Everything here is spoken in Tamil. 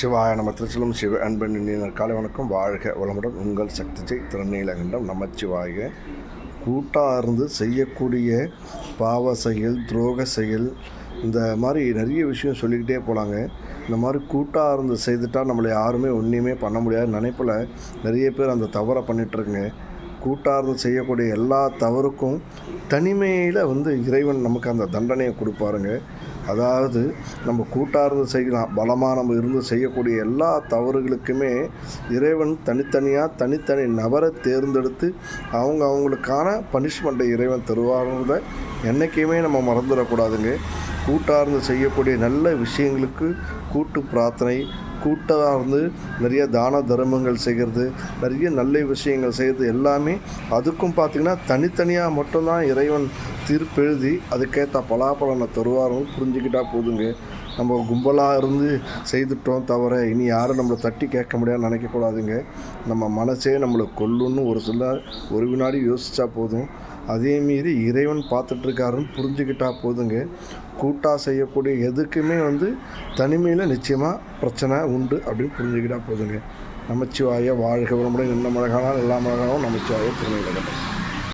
சிவாய நம்ம திருச்சிலும் சிவ அன்பன் இனியனர் காலை வணக்கம். வாழ்க வளமுடன் உங்கள் சக்தி ஜெய் திருநீலகண்டம் நமச்சிவாய கூட்டாக இருந்து செய்யக்கூடிய பாவ செயல் துரோக செயல் இந்த மாதிரி நிறைய விஷயம் சொல்லிக்கிட்டே போகலாங்க இந்த மாதிரி கூட்டாக இருந்து செய்துட்டா நம்மளை யாருமே ஒன்றையுமே பண்ண முடியாது. நினைப்பில் நிறைய பேர் அந்த தவறை பண்ணிகிட்ருக்குங்க இருந்து செய்யக்கூடிய எல்லா தவறுக்கும் தனிமையில் வந்து இறைவன் நமக்கு அந்த தண்டனையை கொடுப்பாருங்க. அதாவது நம்ம கூட்டார்ந்து செய்யலாம் பலமாக நம்ம இருந்து செய்யக்கூடிய எல்லா தவறுகளுக்குமே இறைவன் தனித்தனியாக தனித்தனி நபரை தேர்ந்தெடுத்து அவங்க அவங்களுக்கான பனிஷ்மெண்ட்டை இறைவன் தருவார்ன்றதை என்றைக்குமே நம்ம மறந்துடக்கூடாதுங்க. கூட்டார்ந்து செய்யக்கூடிய நல்ல விஷயங்களுக்கு கூட்டு பிரார்த்தனை கூட்டாக இருந்து நிறைய தான தர்மங்கள் செய்கிறது நிறைய நல்ல விஷயங்கள் செய்கிறது. எல்லாமே அதுக்கும் பார்த்திங்கன்னா தனித்தனியாக மட்டும்தான் இறைவன் தீர்ப்பெழுதி அதுக்கேற்ற பலாபலனை தருவாரும் புரிஞ்சுக்கிட்டா போதுங்க. நம்ம கும்பலாக இருந்து செய்துட்டோம் தவிர இனி யாரும் நம்மளை தட்டி கேட்க முடியாதுன்னு நினைக்கக்கூடாதுங்க. நம்ம மனசே நம்மளை கொல்லுன்னு ஒரு சில ஒரு வினாடி யோசித்தா போதும். அதே மீறி இறைவன் பார்த்துட்ருக்காருன்னு புரிஞ்சுக்கிட்டா போதுங்க. கூட்டாக செய்யக்கூடிய எதுக்குமே வந்து தனிமையில் நிச்சயமாக பிரச்சனை உண்டு அப்படின்னு புரிஞ்சுக்கிட்டா போதுங்க. நமச்சிவாய வாழ்க வளமுடன். என்ன மழகானால் எல்லா மழகாலும் நமச்சிவாய திருநெல்வேலி